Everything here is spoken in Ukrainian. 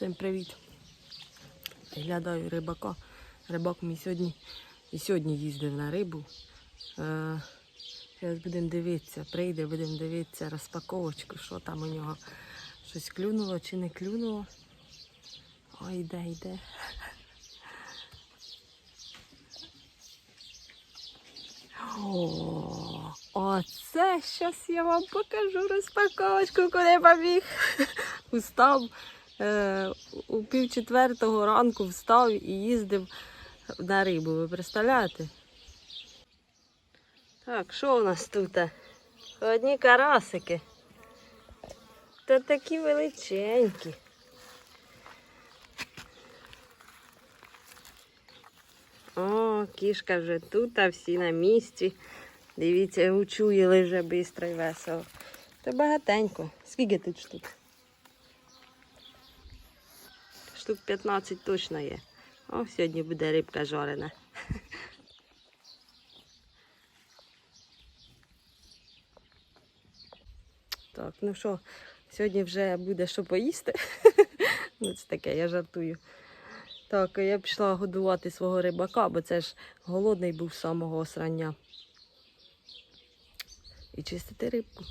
Всім привіт. Глядаю рибака. Рибак мій сьогодні і сьогодні їздив на рибу. Е, зараз будемо дивитися, прийде, будемо дивитися розпаковочку, що там у нього. Щось клюнуло чи не клюнуло. Ой, йде, йде. О, оце щас я вам покажу розпаковочку, куди побіг. Устав е, у пів четвертого ранку встав і їздив на рибу. Ви представляєте? Так, що у нас тут? Одні карасики. Та такі величенькі. О, кішка вже тут, а всі на місці. Дивіться, учуяли вже швидко і весело. Та багатенько. Скільки тут штук? Штук 15 точно є. О, сьогодні буде рибка жарена. Так, ну що, сьогодні вже буде що поїсти. ну, це таке, я жартую. Так, я пішла годувати свого рибака, бо це ж голодний був з самого осрання. І чистити рибку.